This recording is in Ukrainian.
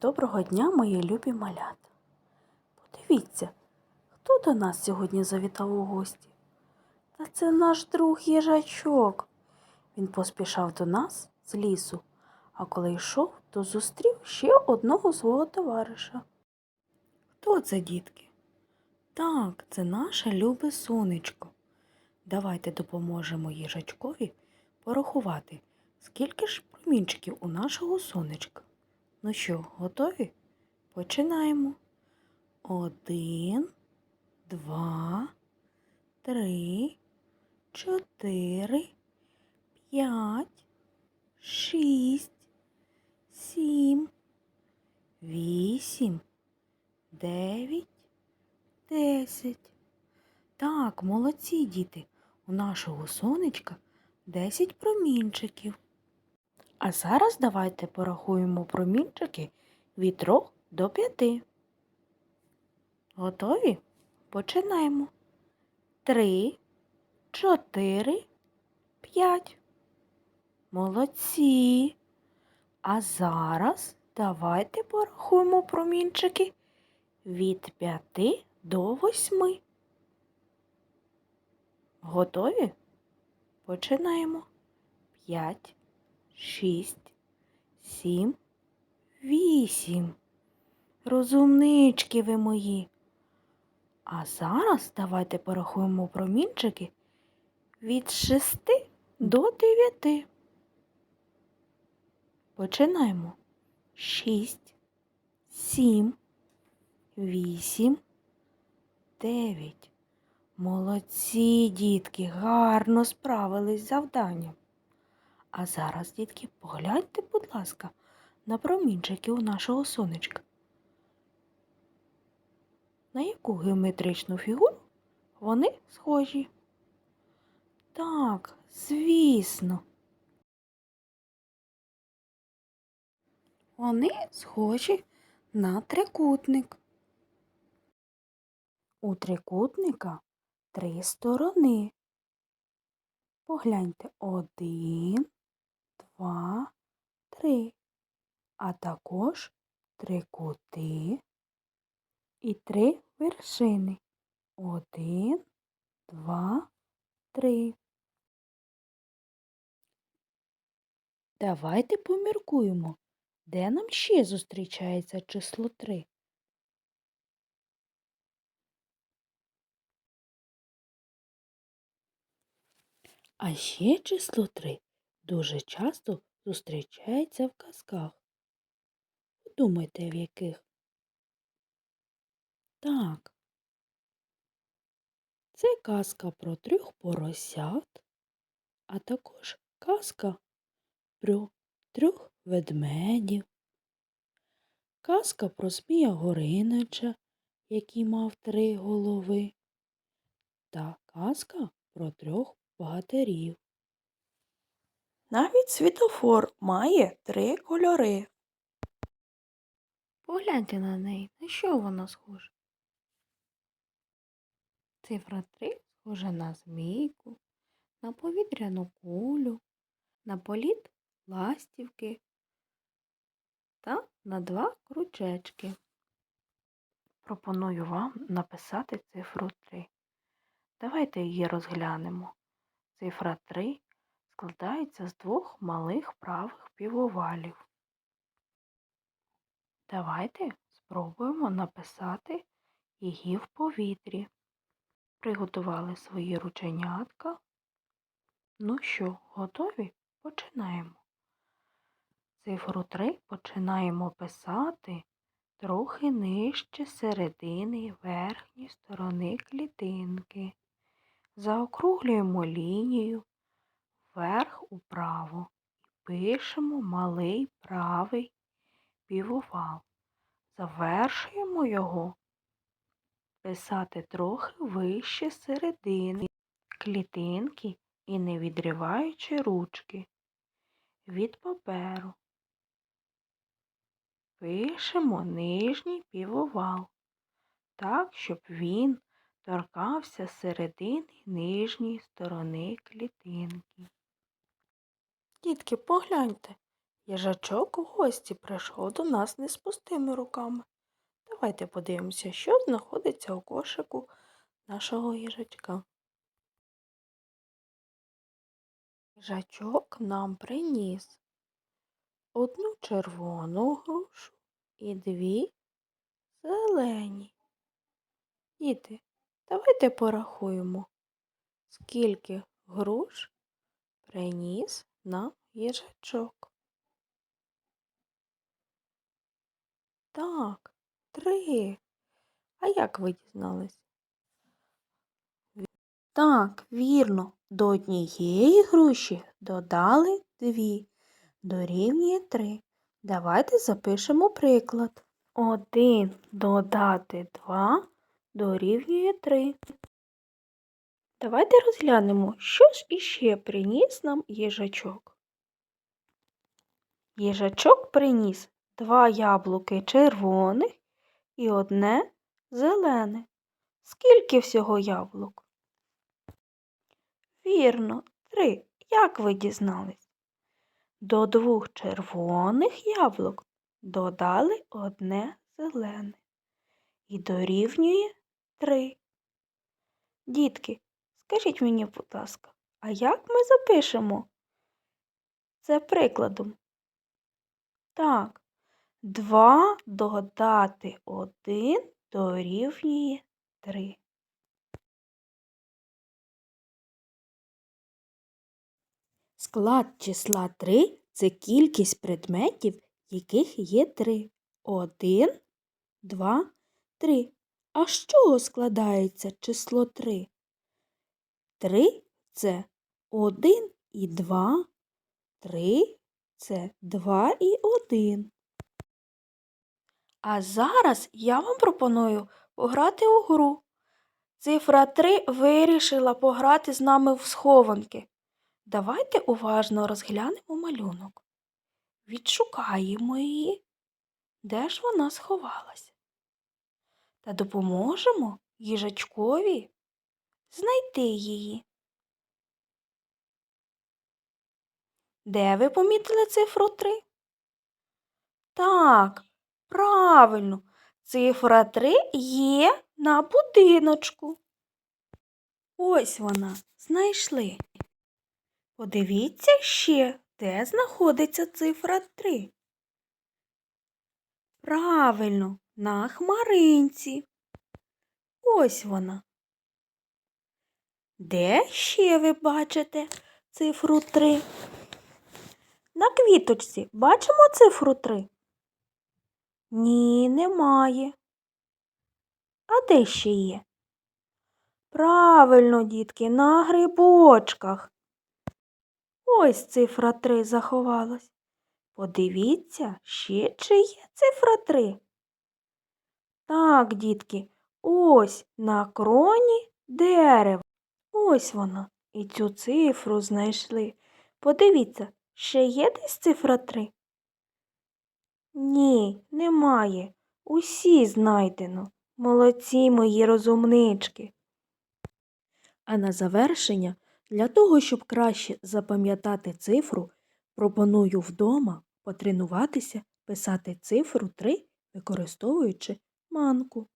Доброго дня, мої любі малята. Подивіться, хто до нас сьогодні завітав у гості? Та це наш друг їжачок. Він поспішав до нас з лісу, а коли йшов, то зустрів ще одного свого товариша. Хто це, дітки? Так, це наше любе сонечко. Давайте допоможемо їжачкові порахувати, скільки ж промінчиків у нашого сонечка. Ну що, готові? Починаємо. Один, два, три, чотири, п'ять, шість, сім, вісім, дев'ять, десять. Так, молодці діти. У нашого сонечка десять промінчиків. А зараз давайте порахуємо промінчики від 3 до 5. Готові? Починаємо. 3, 4, 5. Молодці. А зараз давайте порахуємо промінчики від 5 до 8. Готові? Починаємо. 5, шість, сім, вісім. Розумнички ви мої. А зараз давайте порахуємо промінчики від шести до дев'яти. Починаємо. Шість, сім, вісім, дев'ять. Молодці, дітки, гарно справились з завданням. А зараз, дітки, погляньте, будь ласка, на промінчики у нашого сонечка. На яку геометричну фігуру вони схожі? Так, звісно. Вони схожі на трикутник. У трикутника три сторони. Погляньте один, два, три, а також три кути і три вершини. Один, два, три. Давайте поміркуємо, де нам ще зустрічається число три. А ще число три дуже часто зустрічається в казках. Подумайте, в яких? Так. Це казка про трьох поросят, а також казка про трьох ведмедів, казка про Змія Горинича, який мав три голови, та казка про трьох богатирів. Навіть світофор має три кольори. Погляньте на неї, на що вона схожа? Цифра 3 схожа на змійку, на повітряну кулю, на політ ластівки та на два кручечки. Пропоную вам написати цифру 3. Давайте її розглянемо. Цифра 3 складається з двох малих правих півовалів. Давайте спробуємо написати її в повітрі. Приготували свої рученятка. Ну що, готові? Починаємо. Цифру 3 починаємо писати трохи нижче середини верхньої сторони клітинки. Заокруглюємо лінію вверх управо пишемо малий правий півовал. Завершуємо його писати трохи вище середини клітинки і не відриваючи ручки від паперу. Пишемо нижній півовал так, щоб він торкався середини нижньої сторони клітинки. Дітки, погляньте, Їжачок у гості прийшов до нас не з пустими руками. Давайте подивимося, що знаходиться у кошику нашого їжачка. Їжачок нам приніс одну червону грушу і дві зелені. Діти, давайте порахуємо, скільки груш приніс нам їжачок. Так, три. А як ви дізнались? Так, вірно, до однієї груші додали дві, дорівнює три. Давайте запишемо приклад. Один додати два дорівнює три. Давайте розглянемо, що ж іще приніс нам їжачок. Їжачок приніс два яблуки червоних і одне зелене. Скільки всього яблук? Вірно, три. Як ви дізнались? До двох червоних яблук додали одне зелене і дорівнює три. Дітки, скажіть мені, будь ласка, а як ми запишемо це прикладом? Так, два додати один дорівнює три. Склад числа 3 – це кількість предметів, яких є 3. 1, 2, 3. А з чого складається число 3? 3 – це 1 і 2, 3 – це 2 і 1. А зараз я вам пропоную пограти у гру. Цифра 3 вирішила пограти з нами в схованки. Давайте уважно розглянемо малюнок. Відшукаємо її, де ж вона сховалася. Та допоможемо їжачкові знайти її. Де ви помітили цифру 3? Так, правильно, цифра 3 є на будиночку. Ось вона, знайшли. Подивіться ще, де знаходиться цифра 3. Правильно, на хмаринці. Ось вона. Де ще ви бачите цифру 3? На квіточці бачимо цифру 3? Ні, немає. А де ще є? Правильно, дітки, на грибочках. Ось цифра 3 заховалась. Подивіться, ще чи є цифра 3. Так, дітки, ось на кроні дерева. Ось вона. І цю цифру знайшли. Подивіться, ще є десь цифра 3? Ні, немає. Усі знайдено. Молодці мої розумнички. А на завершення, для того, щоб краще запам'ятати цифру, пропоную вдома потренуватися писати цифру 3, використовуючи манку.